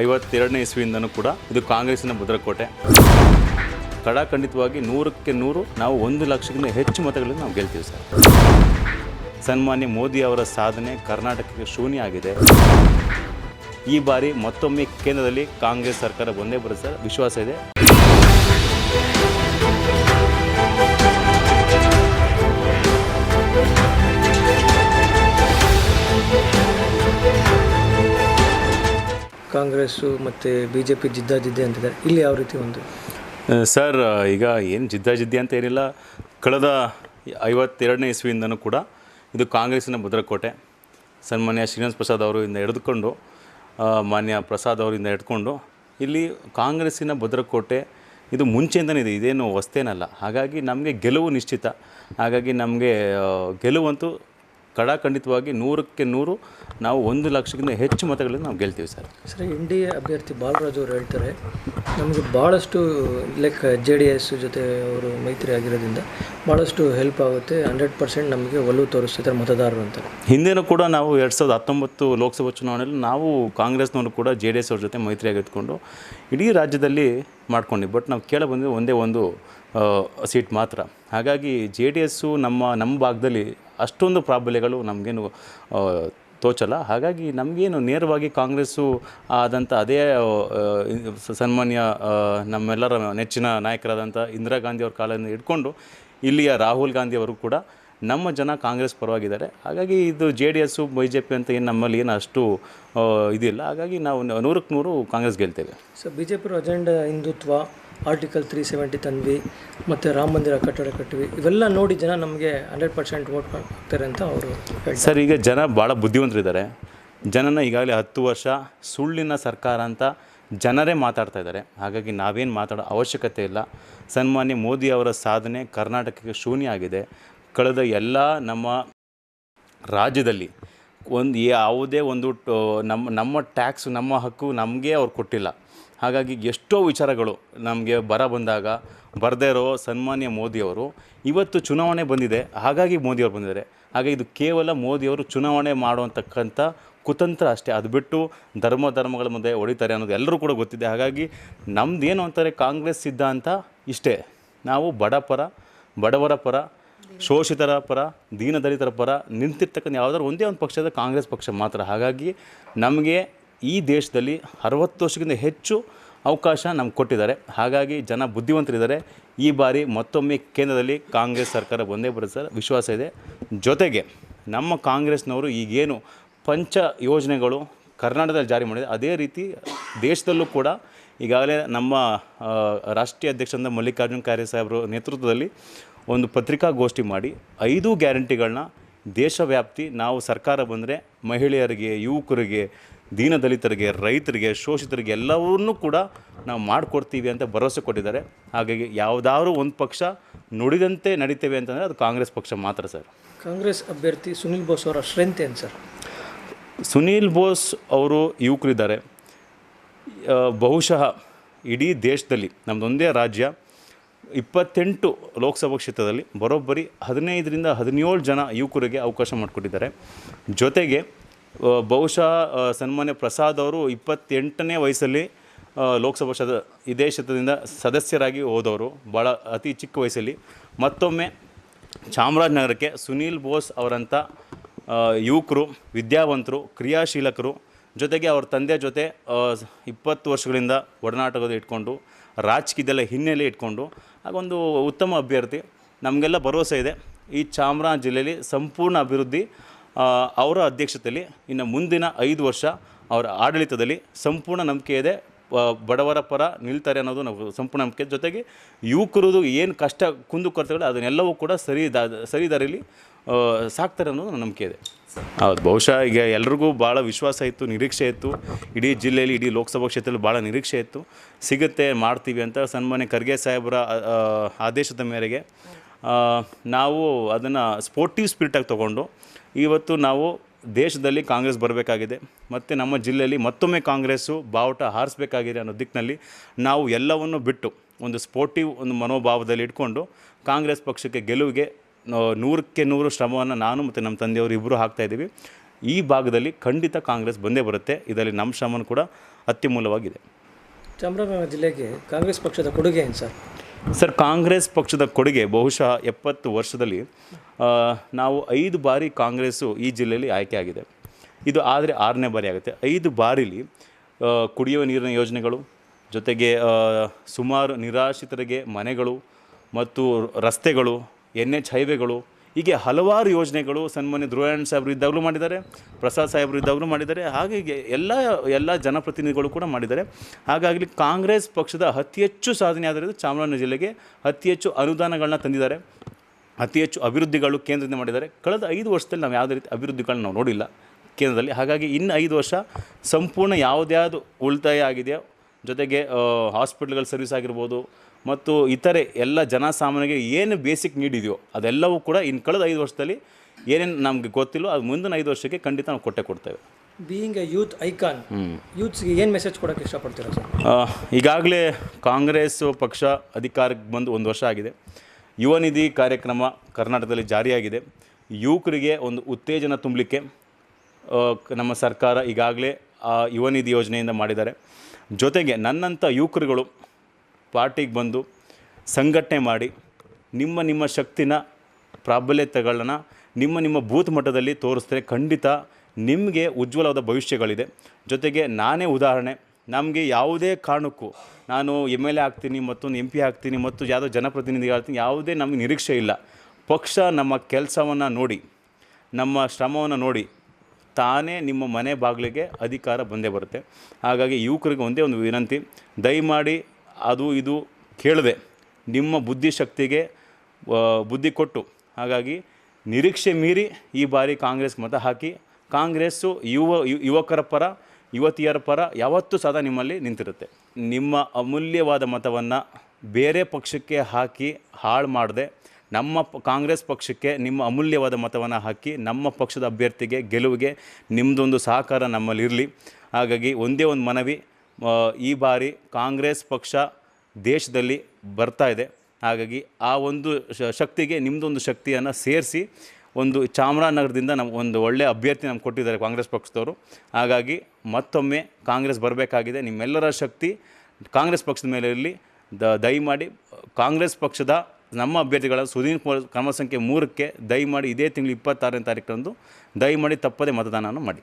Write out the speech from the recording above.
ಐವತ್ತೆರಡನೇ ಇಸ್ವಿಯಿಂದನೂ ಕೂಡ ಇದು ಕಾಂಗ್ರೆಸ್ನ ಭದ್ರಕೋಟೆ. ಕಡಾಖಂಡಿತವಾಗಿ ನೂರಕ್ಕೆ ನೂರು, ನಾವು ಒಂದು ಲಕ್ಷಕ್ಕಿಂತ ಹೆಚ್ಚು ಮತಗಳನ್ನು ನಾವು ಗೆಲ್ತೀವಿ ಸರ್. ಸನ್ಮಾನ್ಯ ಮೋದಿ ಅವರ ಸಾಧನೆ ಕರ್ನಾಟಕಕ್ಕೆ ಶೂನ್ಯ ಆಗಿದೆ. ಈ ಬಾರಿ ಮತ್ತೊಮ್ಮೆ ಕೇಂದ್ರದಲ್ಲಿ ಕಾಂಗ್ರೆಸ್ ಸರ್ಕಾರ ಒಂದೇ ಬರುತ್ತೆ ಸರ್. ವಿಶ್ವಾಸ ಇದೆ. ಕಾಂಗ್ರೆಸ್ಸು ಮತ್ತು ಬಿ ಜೆ ಪಿ ಜಿದ್ದಾಜಿದ್ದೆ ಅಂತಿದ್ದಾರೆ. ಇಲ್ಲಿ ಯಾವ ರೀತಿ ಒಂದು? ಸರ್ ಈಗ ಏನು ಜಿದ್ದಾಜಿದ್ದೆ ಅಂತ ಏನಿಲ್ಲ. ಕಳೆದ ಐವತ್ತೆರಡನೇ ಇಸ್ವಿಯಿಂದನೂ ಕೂಡ ಇದು ಕಾಂಗ್ರೆಸ್ಸಿನ ಭದ್ರಕೋಟೆ. ಸನ್ಮಾನ್ಯ ಶ್ರೀನಿವಾಸ್ ಪ್ರಸಾದ್ ಅವರಿಂದ ಹಿಡಿದುಕೊಂಡು ಮಾನ್ಯ ಪ್ರಸಾದ್ ಅವರಿಂದ ಹಿಡ್ಕೊಂಡು, ಇಲ್ಲಿ ಕಾಂಗ್ರೆಸ್ಸಿನ ಭದ್ರಕೋಟೆ ಇದು ಮುಂಚೆಯಿಂದನೇ ಇದೆ. ಇದೇನು ಹೊಸ್ತೇನಲ್ಲ ಹಾಗಾಗಿ ನಮಗೆ ಗೆಲುವು ನಿಶ್ಚಿತ. ಹಾಗಾಗಿ ನಮಗೆ ಗೆಲುವಂತೂ ಕಡಾಖಂಡಿತವಾಗಿ ನೂರಕ್ಕೆ ನೂರು ನಾವು ಒಂದು ಲಕ್ಷಕ್ಕಿಂತ ಹೆಚ್ಚು ಮತಗಳನ್ನು ನಾವು ಗೆಲ್ತೀವಿ sir. Sir N D A ಅಭ್ಯರ್ಥಿ ಬಾಲರಾಜ್ ಅವರು ಹೇಳ್ತಾರೆ ನಮಗೆ ಭಾಳಷ್ಟು ಲೈಕ್ ಜೆ ಡಿ ಎಸ್ ಜೊತೆ ಅವರು ಮೈತ್ರಿ ಆಗಿರೋದ್ರಿಂದ ಭಾಳಷ್ಟು ಹೆಲ್ಪ್ ಆಗುತ್ತೆ ಹಂಡ್ರೆಡ್ ಪರ್ಸೆಂಟ್ ನಮಗೆ ಒಲವು ತೋರಿಸ್ತಿದ್ದಾರೆ ಮತದಾರರು ಅಂತ. ಹಿಂದೇನೂ ಕೂಡ ನಾವು ಎರಡು ಸಾವಿರದ ಹತ್ತೊಂಬತ್ತು ಲೋಕಸಭಾ ಚುನಾವಣೆಯಲ್ಲಿ ನಾವು ಕಾಂಗ್ರೆಸ್ನವರು ಕೂಡ ಜೆ ಡಿ ಎಸ್ ಅವ್ರ ಜೊತೆ ಮೈತ್ರಿ ಆಗಿಟ್ಕೊಂಡು ಇಡೀ ರಾಜ್ಯದಲ್ಲಿ ಮಾಡ್ಕೊಂಡು ಬಟ್ ನಾವು ಕೇಳ ಬಂದಿದ್ದು ಒಂದೇ ಒಂದು ಸೀಟ್ ಮಾತ್ರ. ಹಾಗಾಗಿ ಜೆ ಡಿ ಎಸ್ಸು ನಮ್ಮ ನಮ್ಮ ಭಾಗದಲ್ಲಿ ಅಷ್ಟೊಂದು ಪ್ರಾಬಲ್ಯಗಳು ನಮಗೇನು ತೋಚಲ್ಲ. ಹಾಗಾಗಿ ನಮಗೇನು ನೇರವಾಗಿ ಕಾಂಗ್ರೆಸ್ಸು ಆದಂಥ ಅದೇ ಸನ್ಮಾನ್ಯ ನಮ್ಮೆಲ್ಲರ ನೆಚ್ಚಿನ ನಾಯಕರಾದಂಥ ಇಂದಿರಾ ಗಾಂಧಿ ಅವ್ರ ಕಾಲದಿಂದ ಹಿಡ್ಕೊಂಡು ಇಲ್ಲಿಯ ರಾಹುಲ್ ಗಾಂಧಿ ಅವರು ಕೂಡ ನಮ್ಮ ಜನ ಕಾಂಗ್ರೆಸ್ ಪರವಾಗಿದ್ದಾರೆ. ಹಾಗಾಗಿ ಇದು J D S, B J P ಅಂತ ಏನು ನಮ್ಮಲ್ಲಿ ಏನು ಅಷ್ಟು ಇದಿಲ್ಲ. ಹಾಗಾಗಿ ನಾವು ನೂರಕ್ಕೆ ನೂರು Congress ಗೆಲ್ತೇವೆ. So B J P agenda Hindutva article three seventy ತಂದ್ವಿ, ಮತ್ತು ರಾಮ ಮಂದಿರ ಕಟ್ಟಡ ಕಟ್ಟಿವಿ. ಇವೆಲ್ಲ ನೋಡಿ ಜನ ನಮಗೆ ಹಂಡ್ರೆಡ್ ಪರ್ಸೆಂಟ್ ವೋಟ್ ಹಾಕ್ತಾರೆ ಅಂತ ಅವರು ಸರ್, ಈಗ ಜನ ಭಾಳ ಬುದ್ಧಿವಂತರಿದ್ದಾರೆ. ಜನನ ಈಗಾಗಲೇ ಹತ್ತು ವರ್ಷ, ಸುಳ್ಳಿನ ಸರ್ಕಾರ ಅಂತ ಜನರೇ ಮಾತಾಡ್ತಾ ಇದ್ದಾರೆ. ಹಾಗಾಗಿ ನಾವೇನು ಮಾತಾಡೋ ಅವಶ್ಯಕತೆ ಇಲ್ಲ. ಸನ್ಮಾನ್ಯ ಮೋದಿ ಅವರ ಸಾಧನೆ ಕರ್ನಾಟಕಕ್ಕೆ ಶೂನ್ಯ ಆಗಿದೆ. ಕಳೆದ ಎಲ್ಲ ನಮ್ಮ ರಾಜ್ಯದಲ್ಲಿ ಒಂದು, ಯಾವುದೇ ಒಂದು ನಮ್ಮ ನಮ್ಮ ಟ್ಯಾಕ್ಸ್ ನಮ್ಮ ಹಕ್ಕು ನಮಗೆ ಅವ್ರು ಕೊಟ್ಟಿಲ್ಲ. ಹಾಗಾಗಿ ಎಷ್ಟೋ ವಿಚಾರಗಳು ನಮಗೆ ಬರ ಬಂದಾಗ ಬರದೇ ಇರೋ ಸನ್ಮಾನ್ಯ ಮೋದಿಯವರು ಇವತ್ತು ಚುನಾವಣೆ ಬಂದಿದೆ, ಹಾಗಾಗಿ ಮೋದಿಯವರು ಬಂದಿದ್ದಾರೆ. ಹಾಗೆ ಇದು ಕೇವಲ ಮೋದಿಯವರು ಚುನಾವಣೆ ಮಾಡುವಂತಕ್ಕಂಥ ಕುತಂತ್ರ ಅಷ್ಟೇ. ಅದು ಬಿಟ್ಟು ಧರ್ಮ ಧರ್ಮಗಳ ಮುಂದೆ ಹೊಡಿತಾರೆ ಅನ್ನೋದು ಎಲ್ಲರೂ ಕೂಡ ಗೊತ್ತಿದೆ. ಹಾಗಾಗಿ ನಮ್ದು ಏನು ಅಂತಾರೆ ಕಾಂಗ್ರೆಸ್ ಸಿದ್ಧಾಂತ ಇಷ್ಟೇ. ನಾವು ಬಡ ಪರ, ಬಡವರ ಪರ, ಶೋಷಿತರ ಪರ, ದೀನದಲಿತರ ಪರ ನಿಂತಿರ್ತಕ್ಕಂಥ ಯಾವುದಾದ್ರು ಒಂದೇ ಒಂದು ಪಕ್ಷದ ಕಾಂಗ್ರೆಸ್ ಪಕ್ಷ ಮಾತ್ರ. ಹಾಗಾಗಿ ನಮಗೆ ಈ ದೇಶದಲ್ಲಿ ಅರವತ್ತು ವರ್ಷಕ್ಕಿಂತ ಹೆಚ್ಚು ಅವಕಾಶ ನಮ್ಗೆ ಕೊಟ್ಟಿದ್ದಾರೆ. ಹಾಗಾಗಿ ಜನ ಬುದ್ಧಿವಂತರಿದ್ದಾರೆ. ಈ ಬಾರಿ ಮತ್ತೊಮ್ಮೆ ಕೇಂದ್ರದಲ್ಲಿ ಕಾಂಗ್ರೆಸ್ ಸರ್ಕಾರ ಬಂದೇ ಬರುತ್ತೆ ಸರ್. ವಿಶ್ವಾಸ ಇದೆ. ಜೊತೆಗೆ ನಮ್ಮ ಕಾಂಗ್ರೆಸ್ನವರು ಈಗೇನು ಪಂಚ ಯೋಜನೆಗಳು ಕರ್ನಾಟಕದಲ್ಲಿ ಜಾರಿ ಮಾಡಿದೆ. ಅದೇ ರೀತಿ ದೇಶದಲ್ಲೂ ಕೂಡ ಈಗಾಗಲೇ ನಮ್ಮ ರಾಷ್ಟ್ರೀಯ ಅಧ್ಯಕ್ಷರಾದ ಮಲ್ಲಿಕಾರ್ಜುನ ಖರ್ಗೆ ಸಾಹೇಬರು ನೇತೃತ್ವದಲ್ಲಿ ಒಂದು ಪತ್ರಿಕಾಗೋಷ್ಠಿ ಮಾಡಿ ಐದು ಗ್ಯಾರಂಟಿಗಳನ್ನ ದೇಶವ್ಯಾಪ್ತಿ ನಾವು ಸರ್ಕಾರ ಬಂದರೆ ಮಹಿಳೆಯರಿಗೆ, ಯುವಕರಿಗೆ ದೀನದಲಿತರಿಗೆ ರೈತರಿಗೆ ಶೋಷಿತರಿಗೆ ಎಲ್ಲವನ್ನೂ ಕೂಡ ನಾವು ಮಾಡಿಕೊಡ್ತೀವಿ ಅಂತ ಭರವಸೆ ಕೊಟ್ಟಿದ್ದಾರೆ. ಹಾಗಾಗಿ ಯಾವುದಾದ್ರೂ ಒಂದು ಪಕ್ಷ ನುಡಿದಂತೆ ನಡೀತೇವೆ ಅಂತಂದರೆ ಅದು ಕಾಂಗ್ರೆಸ್ ಪಕ್ಷ ಮಾತ್ರ ಸರ್. ಕಾಂಗ್ರೆಸ್ ಅಭ್ಯರ್ಥಿ ಸುನಿಲ್ ಬೋಸ್ ಅವರ ಸ್ಟ್ರೆಂತ್ ಏನು ಸರ್? ಸುನೀಲ್ ಬೋಸ್ ಅವರು ಯುವಕರಿದ್ದಾರೆ. ಬಹುಶಃ ಇಡೀ ದೇಶದಲ್ಲಿ ನಮ್ಮದೊಂದೇ ರಾಜ್ಯ ಇಪ್ಪತ್ತೆಂಟು ಲೋಕಸಭಾ ಕ್ಷೇತ್ರದಲ್ಲಿ ಬರೋಬ್ಬರಿ ಹದಿನೈದರಿಂದ ಹದಿನೇಳು ಜನ ಯುವಕರಿಗೆ ಅವಕಾಶ ಮಾಡಿಕೊಟ್ಟಿದ್ದಾರೆ. ಜೊತೆಗೆ ಬಹುಶಃ ಸನ್ಮಾನ್ಯ ಪ್ರಸಾದ್ ಅವರು ಇಪ್ಪತ್ತೆಂಟನೇ ವಯಸ್ಸಲ್ಲಿ ಲೋಕಸಭಾ ಸದ ಇದೇ ಕ್ಷೇತ್ರದಿಂದ ಸದಸ್ಯರಾಗಿ ಹೋದವರು ಭಾಳ ಅತಿ ಚಿಕ್ಕ ವಯಸ್ಸಲ್ಲಿ. ಮತ್ತೊಮ್ಮೆ ಚಾಮರಾಜನಗರಕ್ಕೆ ಸುನೀಲ್ ಬೋಸ್ ಅವರಂಥ ಯುವಕರು, ವಿದ್ಯಾವಂತರು, ಕ್ರಿಯಾಶೀಲಕರು, ಜೊತೆಗೆ ಅವ್ರ ತಂದೆ ಜೊತೆ ಇಪ್ಪತ್ತು ವರ್ಷಗಳಿಂದ ಒಡನಾಟಕದ ಇಟ್ಕೊಂಡು, ರಾಜಕೀಯದೆಲ್ಲ ಹಿನ್ನೆಲೆ ಇಟ್ಕೊಂಡು ಹಾಗೊಂದು ಉತ್ತಮ ಅಭ್ಯರ್ಥಿ. ನಮಗೆಲ್ಲ ಭರವಸೆ ಇದೆ. ಈ ಚಾಮರಾಜ ಜಿಲ್ಲೆಯಲ್ಲಿ ಸಂಪೂರ್ಣ ಅಭಿವೃದ್ಧಿ ಅವರ ಅಧ್ಯಕ್ಷತೆಯಲ್ಲಿ ಇನ್ನು ಮುಂದಿನ ಐದು ವರ್ಷ ಅವರ ಆಡಳಿತದಲ್ಲಿ ಸಂಪೂರ್ಣ ನಂಬಿಕೆ ಇದೆ. ಬಡವರ ಪರ ನಿಲ್ತಾರೆ ಅನ್ನೋದು ನಾವು ಸಂಪೂರ್ಣ ನಂಬಿಕೆ ಜೊತೆಗೆ ಯುವಕರದು ಏನು ಕಷ್ಟ ಕುಂದುಕೊರತೆಗಳು ಅದನ್ನೆಲ್ಲವೂ ಕೂಡ ಸರಿ ದಾ ಸರಿ ದಾರಿಲಿ ಆ, ಸಾಕ್ತಾರೆ ಅನ್ನೋದು ನನ್ನ ನಂಬಿಕೆ ಇದೆ. ಹೌದು ಬಹುಶಃ ಈಗ ಎಲ್ರಿಗೂ ಭಾಳ ವಿಶ್ವಾಸ ಇತ್ತು ನಿರೀಕ್ಷೆ ಇತ್ತು. ಇಡೀ ಜಿಲ್ಲೆಯಲ್ಲಿ ಇಡೀ ಲೋಕಸಭಾ ಕ್ಷೇತ್ರದಲ್ಲಿ ಭಾಳ ನಿರೀಕ್ಷೆ ಇತ್ತು. ಸಿಗುತ್ತೆ ಮಾಡ್ತೀವಿ ಅಂತ ಸನ್ಮಾನ್ಯ ಖರ್ಗೆ ಸಾಹೇಬರ ಆದೇಶದ ಮೇರೆಗೆ. ನಾವು ಅದನ್ನು ಸ್ಪೋರ್ಟಿವ್ ಸ್ಪಿರಿಟಾಗಿ ತೊಗೊಂಡು ಇವತ್ತು ನಾವು ದೇಶದಲ್ಲಿ ಕಾಂಗ್ರೆಸ್ ಬರಬೇಕಾಗಿದೆ, ಮತ್ತು ನಮ್ಮ ಜಿಲ್ಲೆಯಲ್ಲಿ ಮತ್ತೊಮ್ಮೆ ಕಾಂಗ್ರೆಸ್ಸು ಬಾವುಟ ಹಾರಿಸಬೇಕಾಗಿದೆ ಅನ್ನೋ ದಿಕ್ಕಿನಲ್ಲಿ ನಾವು ಎಲ್ಲವನ್ನು ಬಿಟ್ಟು ಒಂದು ಸ್ಪೋರ್ಟಿವ್ ಒಂದು ಮನೋಭಾವದಲ್ಲಿ ಇಟ್ಕೊಂಡು ಕಾಂಗ್ರೆಸ್ ಪಕ್ಷಕ್ಕೆ ಗೆಲುವಿಗೆ ನೂರಕ್ಕೆ ನೂರು ಶ್ರಮವನ್ನು ನಾನು ಮತ್ತು ನಮ್ಮ ತಂದೆಯವರು ಇಬ್ಬರು ಹಾಕ್ತಾಯಿದ್ದೀವಿ ಈ ಭಾಗದಲ್ಲಿ ಖಂಡಿತ ಕಾಂಗ್ರೆಸ್ ಬಂದೇ ಬರುತ್ತೆ. ಇದರಲ್ಲಿ ನಮ್ಮ ಶ್ರಮನೂ ಕೂಡ ಅತ್ಯಮೂಲವಾಗಿದೆ ಚಾಮರಾಜನಗರ ಜಿಲ್ಲೆಗೆ ಕಾಂಗ್ರೆಸ್ ಪಕ್ಷದ ಕೊಡುಗೆ ಏನು ಸರ್? ಸರ್, ಕಾಂಗ್ರೆಸ್ ಪಕ್ಷದ ಕೊಡುಗೆ ಬಹುಶಃ ಎಪ್ಪತ್ತು ವರ್ಷದಲ್ಲಿ ನಾವು ಐದು ಬಾರಿ ಕಾಂಗ್ರೆಸ್ಸು ಈ ಜಿಲ್ಲೆಯಲ್ಲಿ ಆಯ್ಕೆ ಆಗಿದೆ. ಇದು ಆದರೆ ಆರನೇ ಬಾರಿ ಆಗುತ್ತೆ. ಐದು ಬಾರಿಲಿ ಕುಡಿಯುವ ನೀರಿನ ಯೋಜನೆಗಳು, ಜೊತೆಗೆ ಸುಮಾರು ನಿರಾಶ್ರಿತರಿಗೆ ಮನೆಗಳು ಮತ್ತು ರಸ್ತೆಗಳು ಎನ್ ಎಚ್ ಹೈವೇಗಳು ಹೀಗೆ ಹಲವಾರು ಯೋಜನೆಗಳು ಸನ್ಮಾನ್ಯ ಧ್ರುವಣ್ಣ ಸಾಹೇಬರು ಇದ್ದಾಗಲೂ ಮಾಡಿದ್ದಾರೆ, ಪ್ರಸಾದ್ ಸಾಹೇಬರು ಇದ್ದಾಗಲೂ ಮಾಡಿದ್ದಾರೆ, ಹಾಗೆ ಎಲ್ಲ ಎಲ್ಲ ಜನಪ್ರತಿನಿಧಿಗಳು ಕೂಡ ಮಾಡಿದ್ದಾರೆ. ಹಾಗಾಗಿ ಕಾಂಗ್ರೆಸ್ ಪಕ್ಷದ ಅತಿ ಹೆಚ್ಚು ಸಾಧನೆ ಆದರೆ ಚಾಮರಾಜನಗರ ಜಿಲ್ಲೆಗೆ ಅತಿ ಹೆಚ್ಚು ಅನುದಾನಗಳನ್ನ ತಂದಿದ್ದಾರೆ. ಅತಿ ಹೆಚ್ಚು ಅಭಿವೃದ್ಧಿಗಳು ಕೇಂದ್ರದಿಂದ ಮಾಡಿದ್ದಾರೆ. ಕಳೆದ ಐದು ವರ್ಷದಲ್ಲಿ ನಾವು ಯಾವುದೇ ರೀತಿ ಅಭಿವೃದ್ಧಿಗಳನ್ನ ನಾವು ನೋಡಿಲ್ಲ ಕೇಂದ್ರದಲ್ಲಿ. ಹಾಗಾಗಿ ಇನ್ನು ಐದು ವರ್ಷ ಸಂಪೂರ್ಣ ಯಾವುದ್ಯಾವುದು ಉಳಿತಾಯ ಆಗಿದೆಯೋ, ಜೊತೆಗೆ ಹಾಸ್ಪಿಟ್ಲ್ಗಳ ಸರ್ವಿಸ್ ಆಗಿರ್ಬೋದು ಮತ್ತು ಇತರೆ ಎಲ್ಲ ಜನಸಾಮಾನ್ಯರಿಗೆ ಏನು ಬೇಸಿಕ್ ನೀಡ್ ಇದೆಯೋ ಅದೆಲ್ಲವೂ ಕೂಡ ಇನ್ನು ಕಳೆದ ಐದು ವರ್ಷದಲ್ಲಿ ಏನೇನು ನಮಗೆ ಗೊತ್ತಿಲ್ಲೋ ಅದು ಮುಂದಿನ ಐದು ವರ್ಷಕ್ಕೆ ಖಂಡಿತ ನಾವು ಕೊಟ್ಟೆ ಕೊಡ್ತೇವೆ. ಬೀಯಿಂಗ್ ಎ ಯೂತ್ ಐಕಾನ್ ಯೂತ್ಸ್ಗೆ ಏನು ಮೆಸೇಜ್ ಕೊಡೋಕೆ ಇಷ್ಟಪಡ್ತೀರಾ ಸರ್? ಈಗಾಗಲೇ ಕಾಂಗ್ರೆಸ್ ಪಕ್ಷ ಅಧಿಕಾರಕ್ಕೆ ಬಂದು ಒಂದು ವರ್ಷ ಆಗಿದೆ. ಯುವ ನಿಧಿ ಕಾರ್ಯಕ್ರಮ ಕರ್ನಾಟಕದಲ್ಲಿ ಜಾರಿಯಾಗಿದೆ. ಯುವಕರಿಗೆ ಒಂದು ಉತ್ತೇಜನ ತುಂಬಲಿಕ್ಕೆ ನಮ್ಮ ಸರ್ಕಾರ ಈಗಾಗಲೇ ಆ ಯುವ ನಿಧಿ ಯೋಜನೆಯಿಂದ ಮಾಡಿದ್ದಾರೆ. ಜೊತೆಗೆ ನನ್ನಂಥ ಯುವಕರುಗಳು ಪಾರ್ಟಿಗೆ ಬಂದು ಸಂಘಟನೆ ಮಾಡಿ ನಿಮ್ಮ ನಿಮ್ಮ ಶಕ್ತಿನ ಪ್ರಾಬಲ್ಯತೆಗಳನ್ನ ನಿಮ್ಮ ನಿಮ್ಮ ಬೂತ್ ಮಟ್ಟದಲ್ಲಿ ತೋರಿಸಿದ್ರೆ ಖಂಡಿತ ನಿಮಗೆ ಉಜ್ವಲವಾದ ಭವಿಷ್ಯಗಳಿದೆ. ಜೊತೆಗೆ ನಾನೇ ಉದಾಹರಣೆ, ನಮಗೆ ಯಾವುದೇ ಕಾರಣಕ್ಕೂ ನಾನು ಎಂ ಎಲ್ ಎ ಆಗ್ತೀನಿ ಮತ್ತೊಂದು ಎಂ ಪಿ ಆಗ್ತೀನಿ ಮತ್ತು ಯಾವುದೋ ಜನಪ್ರತಿನಿಧಿ ಆಗ್ತೀನಿ, ಯಾವುದೇ ನಮಗೆ ನಿರೀಕ್ಷೆ ಇಲ್ಲ. ಪಕ್ಷ ನಮ್ಮ ಕೆಲಸವನ್ನು ನೋಡಿ, ನಮ್ಮ ಶ್ರಮವನ್ನು ನೋಡಿ ತಾನೇ ನಿಮ್ಮ ಮನೆ ಬಾಗಿಲಿಗೆ ಅಧಿಕಾರ ಬಂದೇ ಬರುತ್ತೆ. ಹಾಗಾಗಿ ಯುವಕರಿಗೆ ಒಂದೇ ಒಂದು ವಿನಂತಿ, ದಯಮಾಡಿ ಅದು ಇದು ಕೇಳದೆ ನಿಮ್ಮ ಬುದ್ಧಿಶಕ್ತಿಗೆ ಬುದ್ಧಿ ಕೊಟ್ಟು ಹಾಗಾಗಿ ನಿರೀಕ್ಷೆ ಮೀರಿ ಈ ಬಾರಿ ಕಾಂಗ್ರೆಸ್ ಮತ ಹಾಕಿ ಕಾಂಗ್ರೆಸ್ಸು ಯುವ ಯುವಕರ ಪರ, ಯುವತಿಯರ ಪರ ಯಾವತ್ತೂ ಸದಾ ನಿಮ್ಮಲ್ಲಿ ನಿಂತಿರುತ್ತೆ. ನಿಮ್ಮ ಅಮೂಲ್ಯವಾದ ಮತವನ್ನು ಬೇರೆ ಪಕ್ಷಕ್ಕೆ ಹಾಕಿ ಹಾಳು ಮಾಡದೆ ನಮ್ಮ ಕಾಂಗ್ರೆಸ್ ಪಕ್ಷಕ್ಕೆ ನಿಮ್ಮ ಅಮೂಲ್ಯವಾದ ಮತವನ್ನು ಹಾಕಿ ನಮ್ಮ ಪಕ್ಷದ ಅಭ್ಯರ್ಥಿಗೆ, ಗೆಲುವಿಗೆ ನಿಮ್ಮದೊಂದು ಸಹಕಾರ ನಮ್ಮಲ್ಲಿರಲಿ. ಹಾಗಾಗಿ ಒಂದೇ ಒಂದು ಮನವಿ ಈ ಬಾರಿ ಕಾಂಗ್ರೆಸ್ ಪಕ್ಷ ದೇಶದಲ್ಲಿ ಬರ್ತಾ ಇದೆ. ಹಾಗಾಗಿ ಆ ಒಂದು ಶಕ್ತಿಗೆ ನಿಮ್ಮದೊಂದು ಶಕ್ತಿಯನ್ನು ಸೇರಿಸಿ ಒಂದು ಚಾಮರಾಜನಗರದಿಂದ ನಮ್ಮ ಒಂದು ಒಳ್ಳೆಯ ಅಭ್ಯರ್ಥಿ ನಮ್ಗೆ ಕೊಟ್ಟಿದ್ದಾರೆ ಕಾಂಗ್ರೆಸ್ ಪಕ್ಷದವರು. ಹಾಗಾಗಿ ಮತ್ತೊಮ್ಮೆ ಕಾಂಗ್ರೆಸ್ ಬರಬೇಕಾಗಿದೆ. ನಿಮ್ಮೆಲ್ಲರ ಶಕ್ತಿ ಕಾಂಗ್ರೆಸ್ ಪಕ್ಷದ ಮೇಲೆ ಇರಲಿ. ದ, ದಯಮಾಡಿ ಕಾಂಗ್ರೆಸ್ ಪಕ್ಷದ ನಮ್ಮ ಅಭ್ಯರ್ಥಿಗಳ ಸುದೀನ್ ಕುಮಾರ್ ಕ್ರಮ ಸಂಖ್ಯೆ ಮೂರಕ್ಕೆ ದಯಮಾಡಿ ಇದೇ ತಿಂಗಳು ಇಪ್ಪತ್ತಾರನೇ ತಾರೀಕರಂದು ದಯಮಾಡಿ ತಪ್ಪದೇ ಮತದಾನವನ್ನು ಮಾಡಿ.